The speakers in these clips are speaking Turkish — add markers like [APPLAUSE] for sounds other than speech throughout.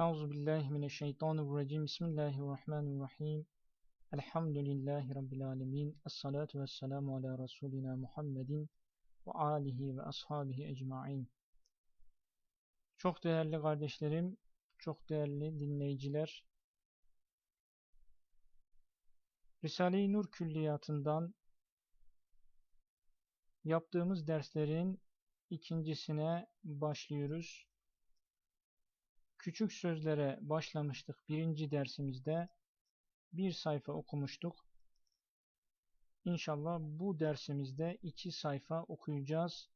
Euzu. Bismillahirrahmanirrahim. Elhamdülillahi rabbil alamin. Essalatu vesselamu ala rasulina Muhammedin ve alihi ve ashabihi ecmaîn. Çok değerli kardeşlerim, çok değerli dinleyiciler. Risale-i Nur Külliyatı'ndan yaptığımız derslerin ikincisine başlıyoruz. Küçük sözlere başlamıştık birinci dersimizde. Bir sayfa okumuştuk. İnşallah bu dersimizde iki sayfa okuyacağız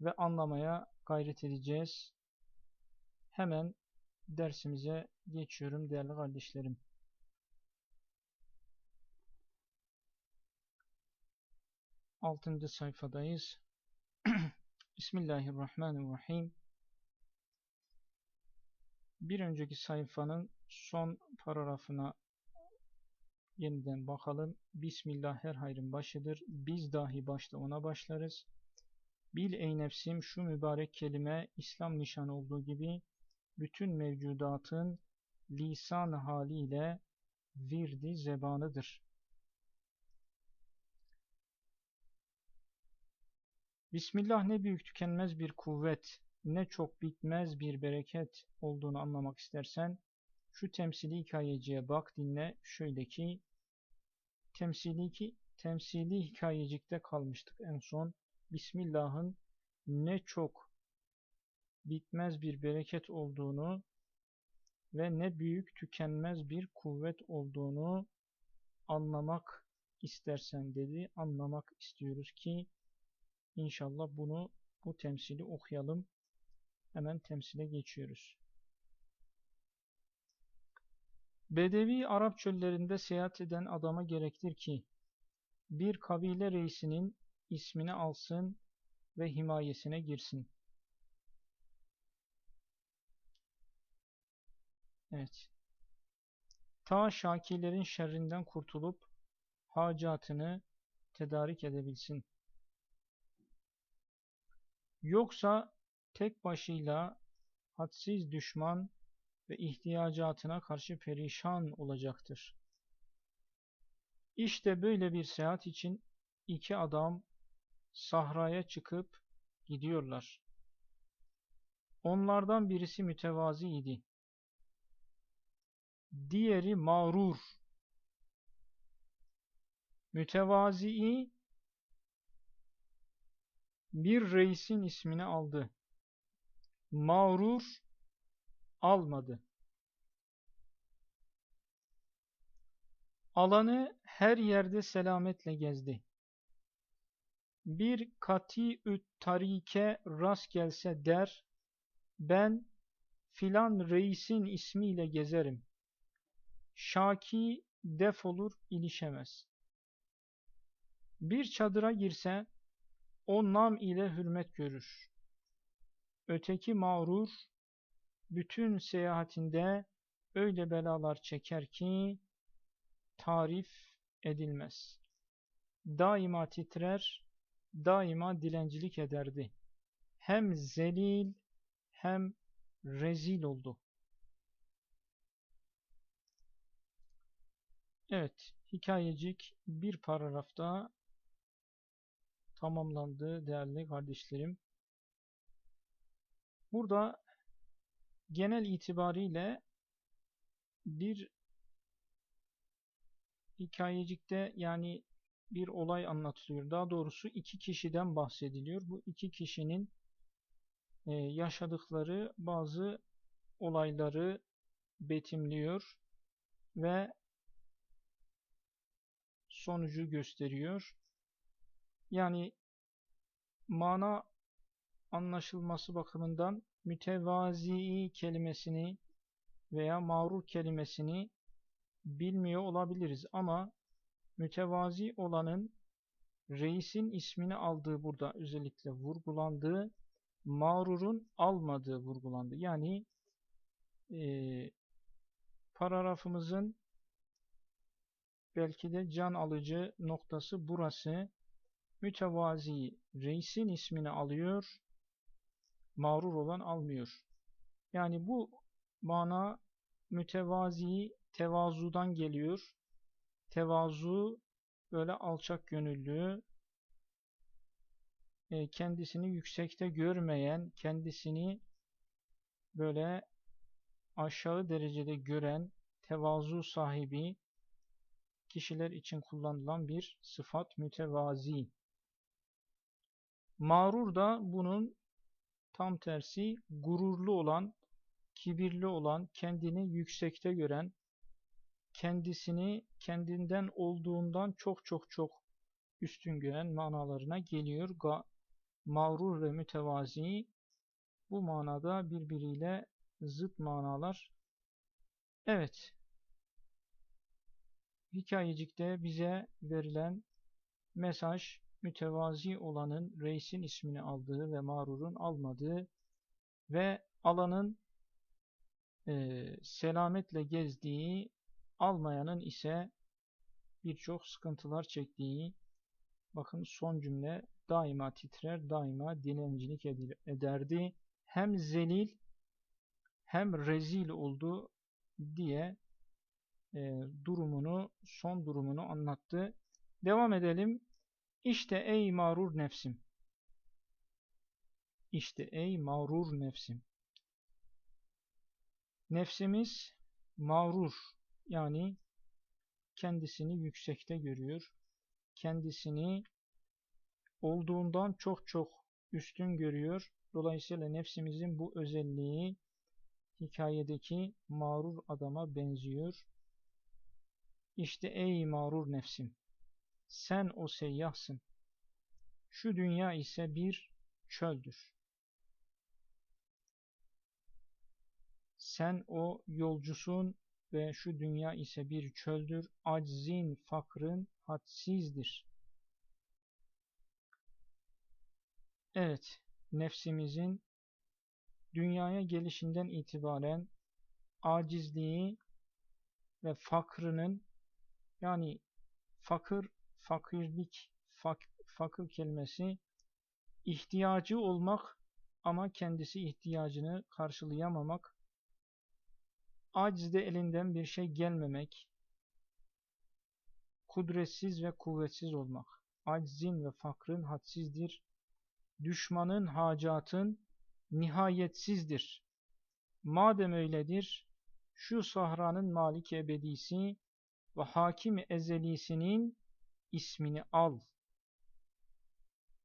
ve anlamaya gayret edeceğiz. Hemen dersimize geçiyorum değerli kardeşlerim. Altıncı sayfadayız. [CLEARS THROAT] Bismillahirrahmanirrahim. Bir önceki sayfanın son paragrafına yeniden bakalım. Bismillah her hayrın başıdır. Biz dahi başta ona başlarız. Bil ey nefsim şu mübarek kelime İslam nişanı olduğu gibi bütün mevcudatın lisan haliyle virdi zebanıdır. Bismillah ne büyük tükenmez bir kuvvet, ne çok bitmez bir bereket olduğunu anlamak istersen, şu temsili hikayeciye bak dinle şöyle ki, temsili, ki, temsili hikayecikte kalmıştık en son. Bismillah'ın ne çok bitmez bir bereket olduğunu ve ne büyük tükenmez bir kuvvet olduğunu anlamak istersen dedi. Anlamak istiyoruz ki inşallah bunu bu temsili okuyalım. Hemen temsile geçiyoruz. Bedevi Arap çöllerinde seyahat eden adama gerektir ki bir kabile reisinin ismini alsın ve himayesine girsin. Evet. Ta şakilerin şerrinden kurtulup hacatını tedarik edebilsin. Yoksa tek başıyla hadsiz düşman ve ihtiyacatına karşı perişan olacaktır. İşte böyle bir seyahat için iki adam sahraya çıkıp gidiyorlar. Onlardan birisi mütevazi idi. Diğeri mağrur. Mütevazi'i bir reisin ismini aldı. Mağrur almadı. Alanı her yerde selametle gezdi. Bir kati tarike rast gelse der, ben filan reisin ismiyle gezerim. Şaki defolur ilişemez. Bir çadıra girse, o nam ile hürmet görür. Öteki mağrur, bütün seyahatinde öyle belalar çeker ki tarif edilmez. Daima titrer, daima dilencilik ederdi. Hem zelil hem rezil oldu. Evet, hikayecik bir paragrafta tamamlandı değerli kardeşlerim. Burada genel itibariyle bir hikayecikte yani bir olay anlatılıyor. Daha doğrusu iki kişiden bahsediliyor. Bu iki kişinin e, yaşadıkları bazı olayları betimliyor ve sonucu gösteriyor. Yani mana anlaşılması bakımından mütevazi kelimesini veya mağrur kelimesini bilmiyor olabiliriz ama mütevazi olanın reisin ismini aldığı burada özellikle vurgulandığı mağrurun almadığı vurgulandı. Yani e, paragrafımızın belki de can alıcı noktası burası. Mütevazi reisin ismini alıyor, mağrur olan almıyor. Yani bu mana mütevazi, tevazudan geliyor. Tevazu böyle alçak gönüllü, e, kendisini yüksekte görmeyen, kendisini böyle aşağı derecede gören, tevazu sahibi kişiler için kullanılan bir sıfat mütevazi. Mağrur da bunun tam tersi gururlu olan, kibirli olan, kendini yüksekte gören, kendisini kendinden olduğundan çok çok çok üstün gören manalarına geliyor. Ga mağrur ve mütevazi bu manada birbiriyle zıt manalar. Evet, hikayecikte bize verilen mesaj mütevazi olanın reisin ismini aldığı ve mağrurun almadığı ve alanın e, selametle gezdiği, almayanın ise birçok sıkıntılar çektiği, bakın son cümle daima titrer, daima dilencilik ederdi. Hem zelil hem rezil oldu diye e, durumunu, son durumunu anlattı. Devam edelim. İşte ey mağrur nefsim. İşte ey mağrur nefsim. Nefsimiz mağrur yani kendisini yüksekte görüyor. Kendisini olduğundan çok çok üstün görüyor. Dolayısıyla nefsimizin bu özelliği hikayedeki mağrur adama benziyor. İşte ey mağrur nefsim, sen o seyyahsın. Şu dünya ise bir çöldür. Sen o yolcusun ve şu dünya ise bir çöldür. Aczin, fakrın hadsizdir. Evet, nefsimizin dünyaya gelişinden itibaren acizliği ve fakrının yani fakir, fakirlik, fak, fakir kelimesi ihtiyacı olmak ama kendisi ihtiyacını karşılayamamak, acizde elinden bir şey gelmemek, kudretsiz ve kuvvetsiz olmak, aczin ve fakrın hadsizdir, düşmanın hacatın nihayetsizdir. Madem öyledir, şu sahranın malik ebedisi ve hakim ezelisinin ismini al.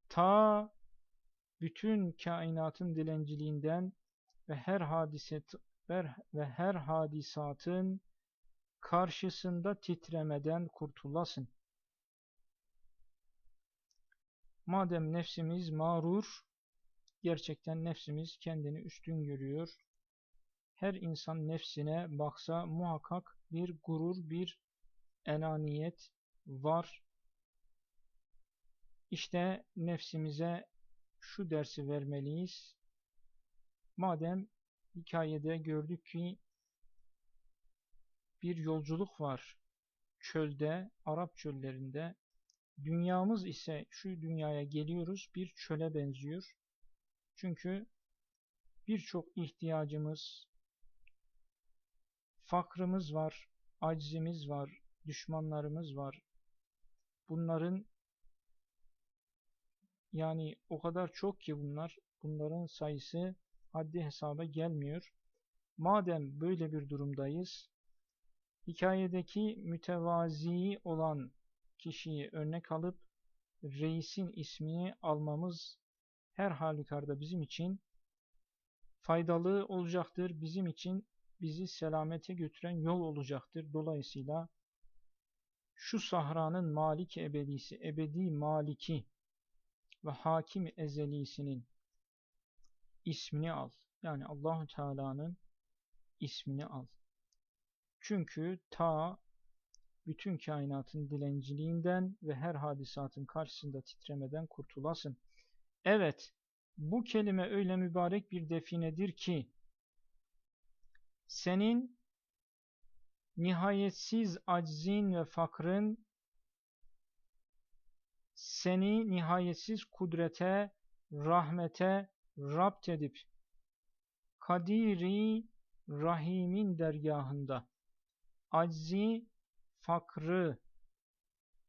Ta bütün kainatın dilenciliğinden ve her hadiset ve her hadisatın karşısında titremeden kurtulasın. Madem nefsimiz mağrur, gerçekten nefsimiz kendini üstün görüyor. Her insan nefsine baksa muhakkak bir gurur, bir enaniyet var. İşte nefsimize şu dersi vermeliyiz. Madem hikayede gördük ki bir yolculuk var çölde, Arap çöllerinde. Dünyamız ise şu dünyaya geliyoruz bir çöle benziyor. Çünkü birçok ihtiyacımız, fakrımız var, aczimiz var, düşmanlarımız var. Bunların yani o kadar çok ki bunlar, bunların sayısı haddi hesaba gelmiyor. Madem böyle bir durumdayız, hikayedeki mütevazi olan kişiyi örnek alıp reisin ismini almamız her halükarda bizim için faydalı olacaktır. Bizim için bizi selamete götüren yol olacaktır. Dolayısıyla şu sahranın maliki ebedisi, ebedi maliki ve hakim ezelisinin ismini al. Yani Allahu Teala'nın ismini al. Çünkü ta bütün kainatın dilenciliğinden ve her hadisatın karşısında titremeden kurtulasın. Evet, bu kelime öyle mübarek bir definedir ki, senin nihayetsiz aczin ve fakrın seni nihayetsiz kudrete, rahmete rapt edip Kadiri Rahim'in dergahında aczi, fakrı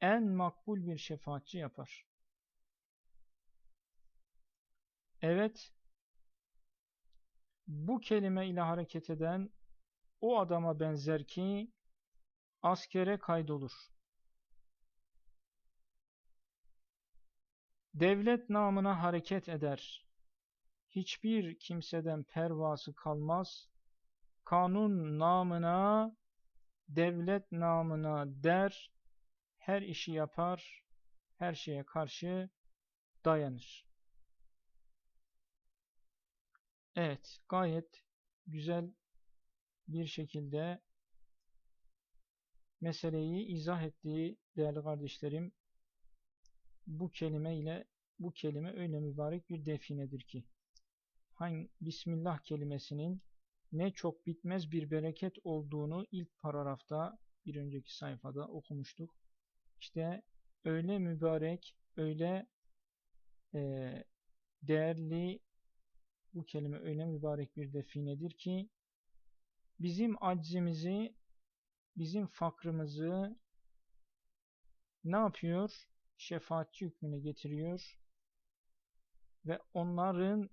en makbul bir şefaatçi yapar. Evet, bu kelime ile hareket eden o adama benzer ki askere kaydolur. Devlet namına hareket eder. Hiçbir kimseden pervası kalmaz. Kanun namına, devlet namına der, her işi yapar, her şeye karşı dayanır. Evet, gayet güzel bir şekilde meseleyi izah ettiği değerli kardeşlerim bu kelime ile bu kelime öyle mübarek bir definedir ki hangi Bismillah kelimesinin ne çok bitmez bir bereket olduğunu ilk paragrafta bir önceki sayfada okumuştuk. İşte öyle mübarek, öyle e, değerli bu kelime öyle mübarek bir definedir ki bizim aczimizi, bizim fakrımızı ne yapıyor? Şefaatçi hükmüne getiriyor ve onların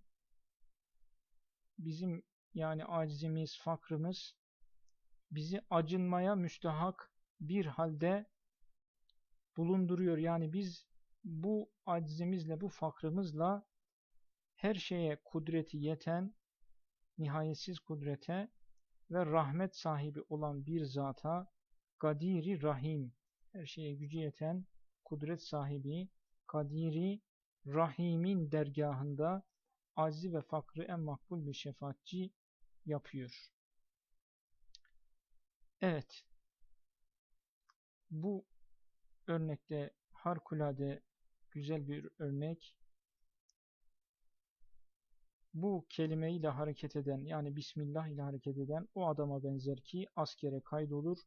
bizim yani acizimiz, fakrımız bizi acınmaya müstahak bir halde bulunduruyor. Yani biz bu acizimizle, bu fakrımızla her şeye kudreti yeten, nihayetsiz kudrete ve rahmet sahibi olan bir zata Kadiri Rahim, her şeye gücü yeten, kudret sahibi Kadiri Rahim'in dergahında aziz ve fakrı en makbul bir şefaatçi yapıyor. Evet, bu örnekte harikulade güzel bir örnek bu kelime ile hareket eden yani Bismillah ile hareket eden o adama benzer ki askere kaydolur,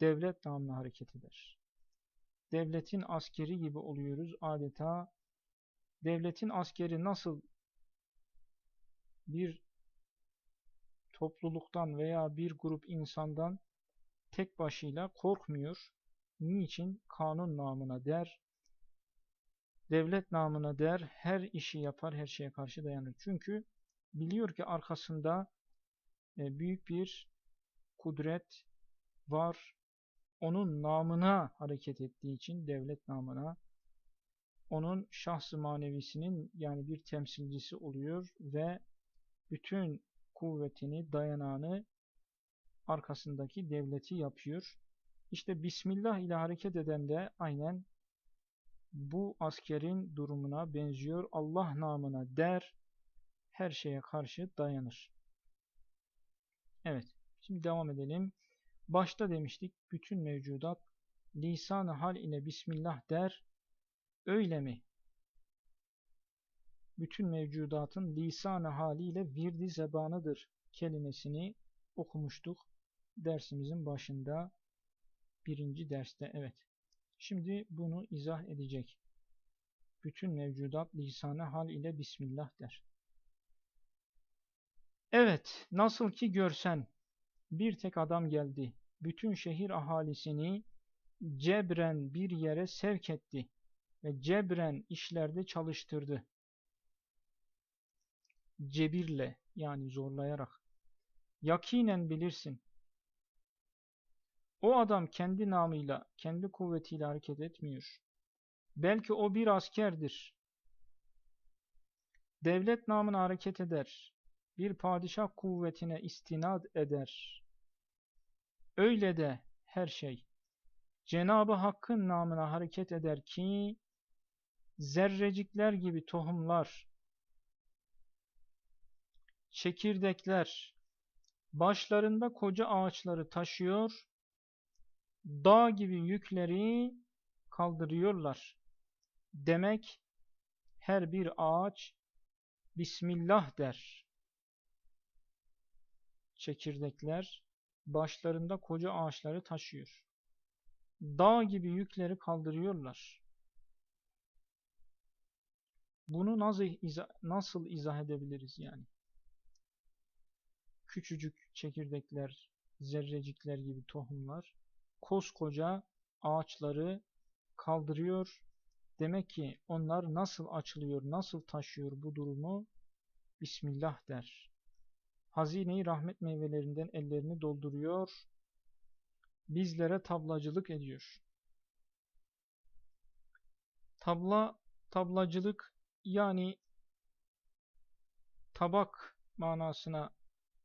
devlet namına hareket eder. Devletin askeri gibi oluyoruz adeta. Devletin askeri nasıl bir topluluktan veya bir grup insandan tek başıyla korkmuyor. Niçin? Kanun namına der, devlet namına der, her işi yapar, her şeye karşı dayanır. Çünkü biliyor ki arkasında e, büyük bir kudret var. Onun namına hareket ettiği için, devlet namına, onun şahsı manevisinin yani bir temsilcisi oluyor ve bütün kuvvetini, dayanağını arkasındaki devleti yapıyor. İşte Bismillah ile hareket eden de aynen bu askerin durumuna benziyor. Allah namına der, her şeye karşı dayanır. Evet, şimdi devam edelim. Başta demiştik, bütün mevcudat lisan-ı hal ile Bismillah der, öyle mi? Bütün mevcudatın lisan-ı haliyle virdi zebanıdır kelimesini okumuştuk. Dersimizin başında, birinci derste, evet. Şimdi bunu izah edecek. Bütün mevcudat lisanı hal ile Bismillah der. Evet, nasıl ki görsen bir tek adam geldi. Bütün şehir ahalisini cebren bir yere sevk etti ve cebren işlerde çalıştırdı. Cebirle yani zorlayarak. Yakinen bilirsin. O adam kendi namıyla, kendi kuvvetiyle hareket etmiyor. Belki o bir askerdir. Devlet namına hareket eder. Bir padişah kuvvetine istinad eder. Öyle de her şey. Cenabı Hakk'ın namına hareket eder ki zerrecikler gibi tohumlar, çekirdekler, başlarında koca ağaçları taşıyor dağ gibi yükleri kaldırıyorlar. Demek her bir ağaç Bismillah der. Çekirdekler başlarında koca ağaçları taşıyor. Dağ gibi yükleri kaldırıyorlar. Bunu nasıl izah, nasıl izah edebiliriz yani? küçücük çekirdekler, zerrecikler gibi tohumlar koskoca ağaçları kaldırıyor. Demek ki onlar nasıl açılıyor, nasıl taşıyor bu durumu? Bismillah der. Hazineyi rahmet meyvelerinden ellerini dolduruyor. Bizlere tablacılık ediyor. Tabla, tablacılık yani tabak manasına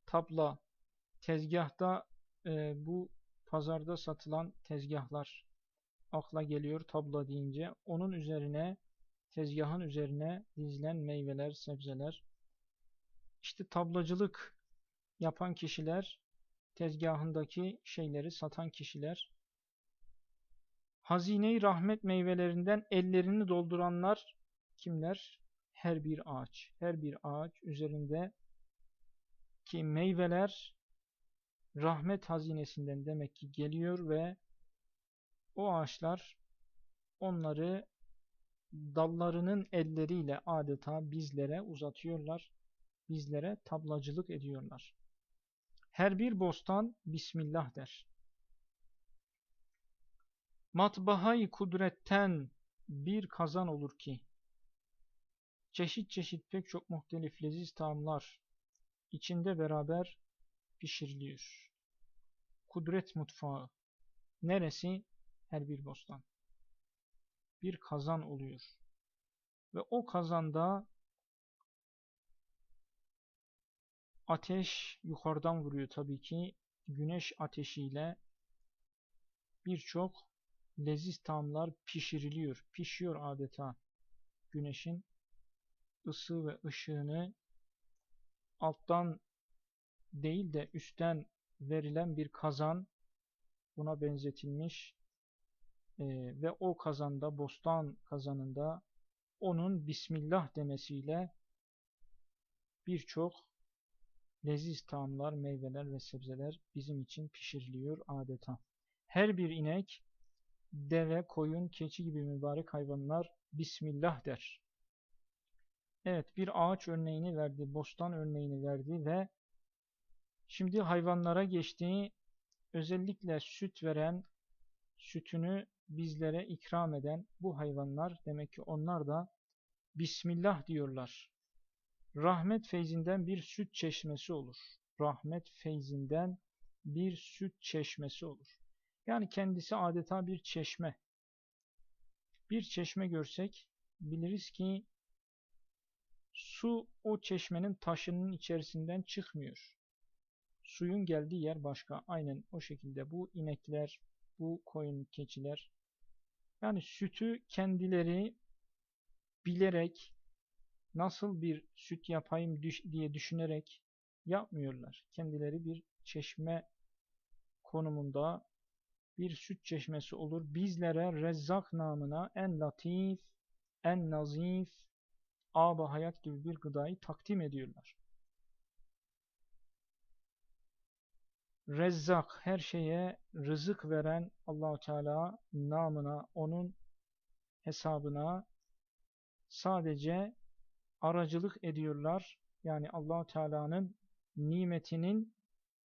tabla, tezgahta e, bu pazarda satılan tezgahlar akla geliyor tabla deyince. Onun üzerine, tezgahın üzerine dizilen meyveler, sebzeler. İşte tablacılık yapan kişiler, tezgahındaki şeyleri satan kişiler, hazine rahmet meyvelerinden ellerini dolduranlar kimler? Her bir ağaç. Her bir ağaç üzerinde ki meyveler rahmet hazinesinden demek ki geliyor ve o ağaçlar onları dallarının elleriyle adeta bizlere uzatıyorlar. Bizlere tablacılık ediyorlar. Her bir bostan Bismillah der. Matbahayı kudretten bir kazan olur ki, çeşit çeşit pek çok muhtelif leziz taamlar içinde beraber pişiriliyor. Kudret mutfağı. Neresi? Her bir bostan. Bir kazan oluyor. Ve o kazanda ateş yukarıdan vuruyor tabii ki. Güneş ateşiyle birçok leziz tamlar pişiriliyor. Pişiyor adeta. Güneşin ısı ve ışığını alttan değil de üstten verilen bir kazan buna benzetilmiş e, ve o kazanda, bostan kazanında onun Bismillah demesiyle birçok leziz tamlar, meyveler ve sebzeler bizim için pişiriliyor adeta. Her bir inek, deve, koyun, keçi gibi mübarek hayvanlar Bismillah der. Evet bir ağaç örneğini verdi, bostan örneğini verdi ve şimdi hayvanlara geçtiği özellikle süt veren, sütünü bizlere ikram eden bu hayvanlar demek ki onlar da Bismillah diyorlar. Rahmet feyzinden bir süt çeşmesi olur. Rahmet feyzinden bir süt çeşmesi olur. Yani kendisi adeta bir çeşme. Bir çeşme görsek biliriz ki su o çeşmenin taşının içerisinden çıkmıyor. Suyun geldiği yer başka. Aynen o şekilde bu inekler, bu koyun, keçiler yani sütü kendileri bilerek nasıl bir süt yapayım diye düşünerek yapmıyorlar. Kendileri bir çeşme konumunda bir süt çeşmesi olur. Bizlere Rezzak namına en latif, en nazif, aba hayat gibi bir gıdayı takdim ediyorlar. Rezzak her şeye rızık veren Allahu Teala namına, onun hesabına sadece aracılık ediyorlar. Yani Allahu Teala'nın nimetinin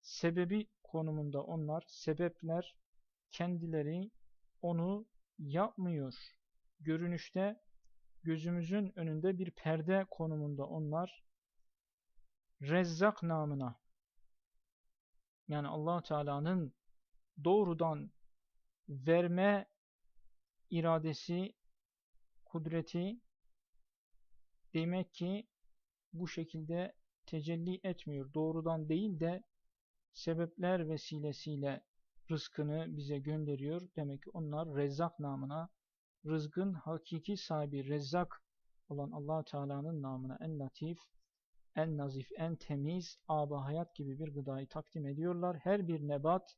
sebebi konumunda onlar sebepler kendileri onu yapmıyor. Görünüşte gözümüzün önünde bir perde konumunda onlar Rezzak namına yani allah Teala'nın doğrudan verme iradesi, kudreti demek ki bu şekilde tecelli etmiyor. Doğrudan değil de sebepler vesilesiyle rızkını bize gönderiyor. Demek ki onlar Rezzak namına, rızkın hakiki sahibi Rezzak olan allah Teala'nın namına en latif, en nazif, en temiz, aba hayat gibi bir gıdayı takdim ediyorlar. Her bir nebat,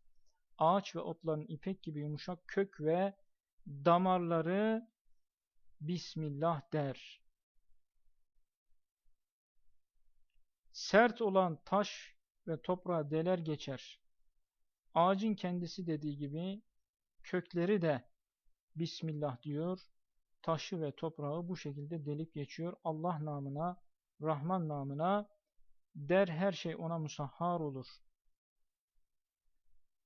ağaç ve otların ipek gibi yumuşak kök ve damarları Bismillah der. Sert olan taş ve toprağa deler geçer. Ağacın kendisi dediği gibi kökleri de Bismillah diyor. Taşı ve toprağı bu şekilde delip geçiyor. Allah namına Rahman namına Der her şey ona musahhar olur.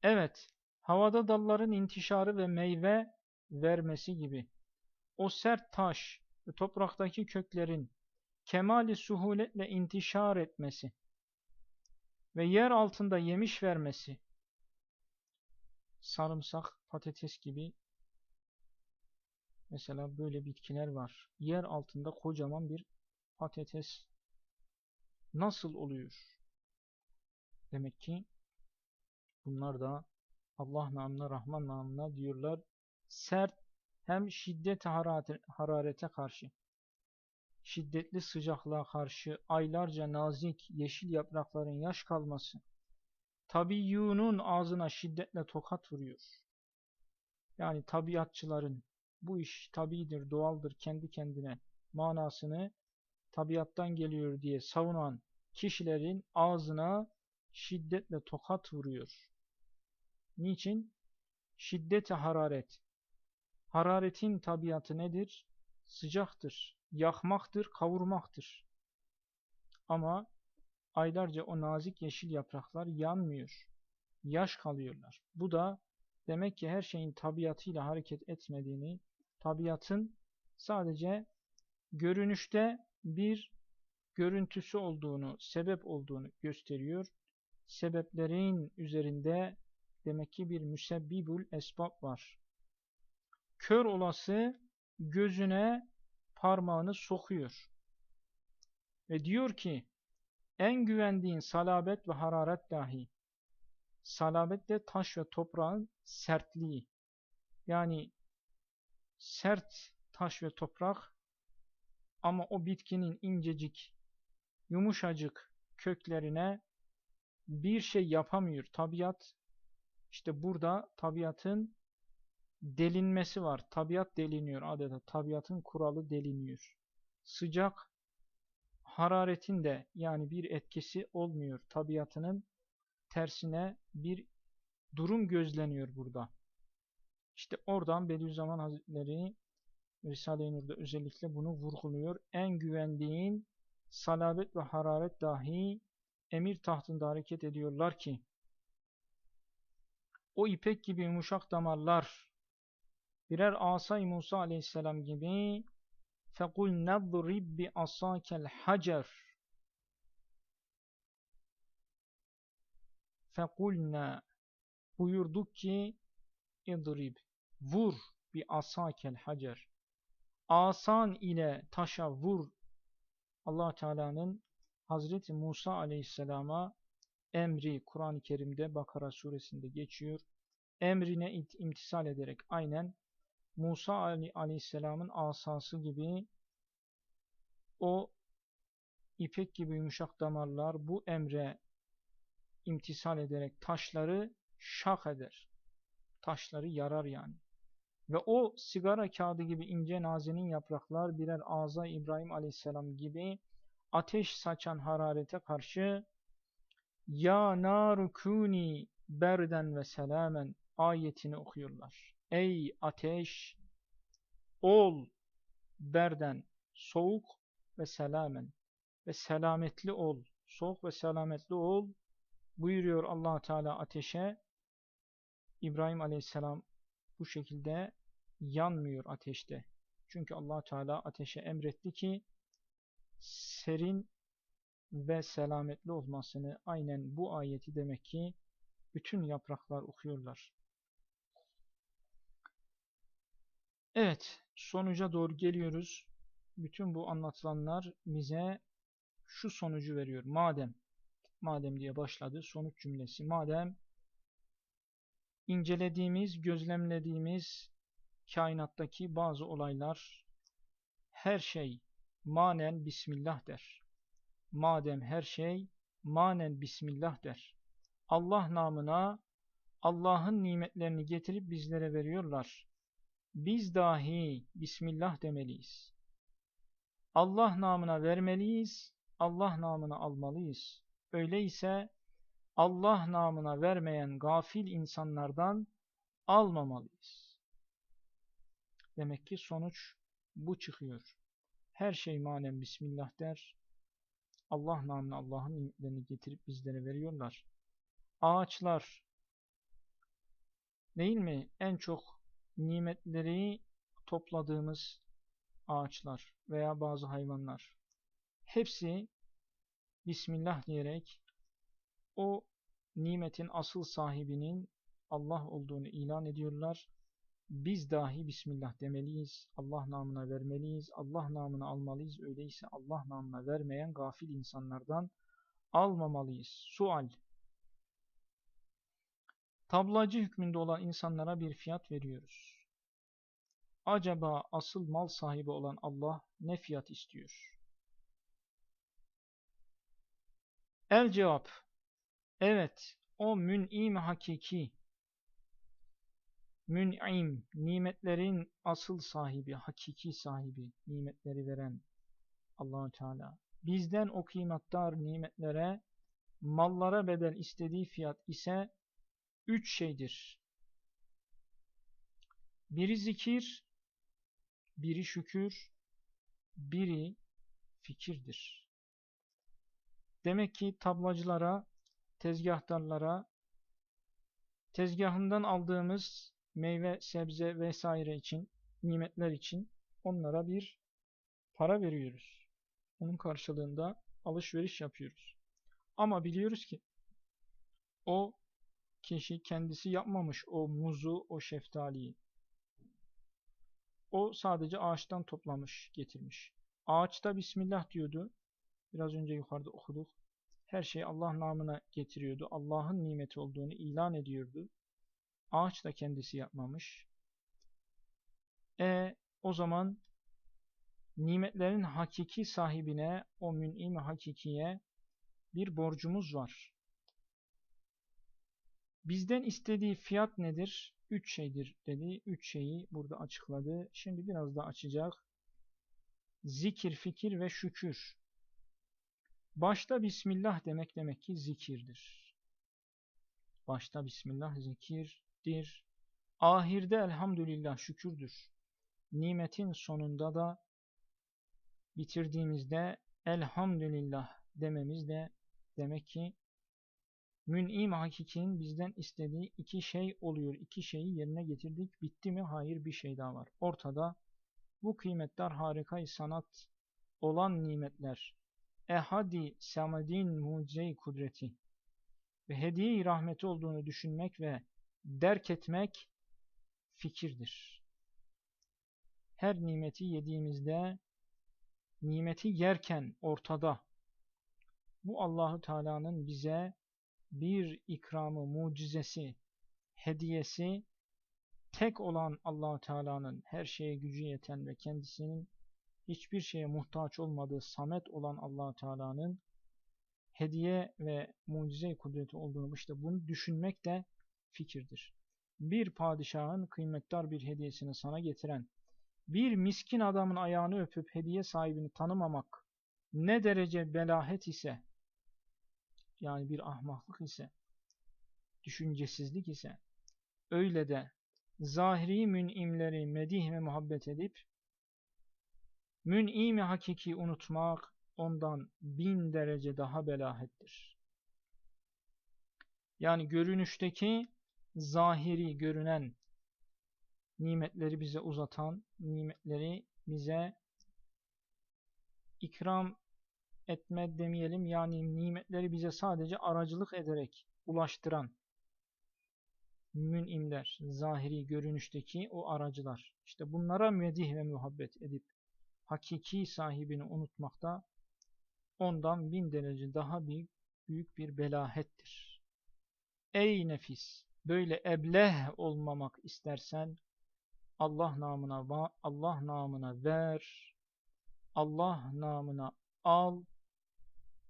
Evet, havada dalların intişarı ve meyve vermesi gibi. O sert taş ve topraktaki köklerin kemali suhuletle intişar etmesi ve yer altında yemiş vermesi, sarımsak, patates gibi mesela böyle bitkiler var. Yer altında kocaman bir patates nasıl oluyor? Demek ki bunlar da Allah namına, Rahman namına diyorlar sert hem şiddet hararete karşı şiddetli sıcaklığa karşı aylarca nazik yeşil yaprakların yaş kalması, tabiyyunun ağzına şiddetle tokat vuruyor. Yani tabiatçıların bu iş tabidir, doğaldır, kendi kendine manasını tabiattan geliyor diye savunan kişilerin ağzına şiddetle tokat vuruyor. Niçin? Şiddeti hararet. Hararetin tabiatı nedir? Sıcaktır, yakmaktır, kavurmaktır. Ama aylarca o nazik yeşil yapraklar yanmıyor. Yaş kalıyorlar. Bu da demek ki her şeyin tabiatıyla hareket etmediğini, tabiatın sadece görünüşte bir görüntüsü olduğunu, sebep olduğunu gösteriyor. Sebeplerin üzerinde demek ki bir müsebbibul esbab var. Kör olası gözüne parmağını sokuyor. Ve diyor ki en güvendiğin salabet ve hararet dahi salabet de taş ve toprağın sertliği. Yani sert taş ve toprak ama o bitkinin incecik, yumuşacık köklerine bir şey yapamıyor. Tabiat işte burada tabiatın delinmesi var. Tabiat deliniyor adeta. Tabiatın kuralı deliniyor. Sıcak hararetin de yani bir etkisi olmuyor. Tabiatının tersine bir durum gözleniyor burada. İşte oradan Bediüzzaman Hazretleri Risale-i Nur'da özellikle bunu vurguluyor. En güvendiğin salabet ve hararet dahi emir tahtında hareket ediyorlar ki o ipek gibi yumuşak damarlar birer asay Musa aleyhisselam gibi فَقُلْ نَضْرِبْ بِأَصَاكَ الْحَجَرِ فَقُلْنَا buyurduk ki idrib vur bir asakel hacer asan ile taşa vur allah Teala'nın Hazreti Musa aleyhisselama emri Kur'an-ı Kerim'de Bakara suresinde geçiyor. Emrine imtisal ederek aynen Musa aleyhisselamın asası gibi o ipek gibi yumuşak damarlar bu emre imtisal ederek taşları şak eder. Taşları yarar yani. Ve o sigara kağıdı gibi ince nazenin yapraklar birer ağza İbrahim aleyhisselam gibi ateş saçan hararete karşı Ya narukuni berden ve selamen ayetini okuyorlar. Ey ateş! Ol berden, soğuk ve selamen ve selametli ol. Soğuk ve selametli ol. Buyuruyor allah Teala ateşe. İbrahim Aleyhisselam bu şekilde yanmıyor ateşte. Çünkü allah Teala ateşe emretti ki serin ve selametli olmasını aynen bu ayeti demek ki bütün yapraklar okuyorlar. Evet, sonuca doğru geliyoruz. Bütün bu anlatılanlar bize şu sonucu veriyor. Madem, madem diye başladı sonuç cümlesi. Madem incelediğimiz, gözlemlediğimiz kainattaki bazı olaylar her şey manen Bismillah der. Madem her şey manen Bismillah der. Allah namına Allah'ın nimetlerini getirip bizlere veriyorlar biz dahi Bismillah demeliyiz. Allah namına vermeliyiz, Allah namına almalıyız. Öyleyse Allah namına vermeyen gafil insanlardan almamalıyız. Demek ki sonuç bu çıkıyor. Her şey manen Bismillah der. Allah namına Allah'ın nimetlerini getirip bizlere veriyorlar. Ağaçlar değil mi? En çok nimetleri topladığımız ağaçlar veya bazı hayvanlar. Hepsi Bismillah diyerek o nimetin asıl sahibinin Allah olduğunu ilan ediyorlar. Biz dahi Bismillah demeliyiz. Allah namına vermeliyiz. Allah namına almalıyız. Öyleyse Allah namına vermeyen gafil insanlardan almamalıyız. Sual. Tablacı hükmünde olan insanlara bir fiyat veriyoruz. Acaba asıl mal sahibi olan Allah ne fiyat istiyor? El cevap. Evet, o mün'im hakiki, mün'im, nimetlerin asıl sahibi, hakiki sahibi, nimetleri veren allah Teala. Bizden o kıymetdar nimetlere, mallara bedel istediği fiyat ise üç şeydir. Biri zikir, biri şükür, biri fikirdir. Demek ki tablacılara, tezgahtarlara, tezgahından aldığımız meyve, sebze vesaire için, nimetler için onlara bir para veriyoruz. Onun karşılığında alışveriş yapıyoruz. Ama biliyoruz ki o kişi kendisi yapmamış o muzu, o şeftaliyi. O sadece ağaçtan toplamış, getirmiş. Ağaçta Bismillah diyordu. Biraz önce yukarıda okuduk. Her şeyi Allah namına getiriyordu. Allah'ın nimeti olduğunu ilan ediyordu. Ağaç da kendisi yapmamış. E o zaman nimetlerin hakiki sahibine, o mün'im hakikiye bir borcumuz var. Bizden istediği fiyat nedir? Üç şeydir dedi. Üç şeyi burada açıkladı. Şimdi biraz da açacak. Zikir, fikir ve şükür. Başta Bismillah demek demek ki zikirdir. Başta Bismillah zikirdir. Ahirde elhamdülillah şükürdür. Nimetin sonunda da bitirdiğimizde elhamdülillah dememiz de demek ki mün'im hakikinin bizden istediği iki şey oluyor. İki şeyi yerine getirdik. Bitti mi? Hayır bir şey daha var. Ortada bu kıymetler harikayı sanat olan nimetler ehadi samadin mucize kudreti ve hediye rahmeti olduğunu düşünmek ve derk etmek fikirdir. Her nimeti yediğimizde nimeti yerken ortada bu Allahu Teala'nın bize bir ikramı, mucizesi, hediyesi tek olan Allahu Teala'nın her şeye gücü yeten ve kendisinin hiçbir şeye muhtaç olmadığı samet olan allah Teala'nın hediye ve mucize kudreti olduğunu işte bunu düşünmek de fikirdir. Bir padişahın kıymetdar bir hediyesini sana getiren, bir miskin adamın ayağını öpüp hediye sahibini tanımamak ne derece belahet ise, yani bir ahmaklık ise, düşüncesizlik ise, öyle de zahiri münimleri medih ve muhabbet edip, Mün'imi hakiki unutmak ondan bin derece daha belahettir. Yani görünüşteki zahiri görünen nimetleri bize uzatan, nimetleri bize ikram etme demeyelim. Yani nimetleri bize sadece aracılık ederek ulaştıran münimler, zahiri görünüşteki o aracılar. İşte bunlara medih ve muhabbet edip hakiki sahibini unutmakta ondan bin derece daha büyük, büyük bir belahettir. Ey nefis! Böyle ebleh olmamak istersen Allah namına Allah namına ver. Allah namına al.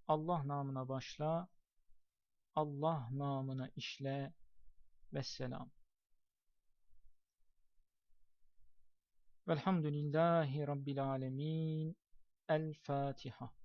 Allah namına başla. Allah namına işle. Vesselam. Velhamdülillahi Rabbil Alemin. El Fatiha.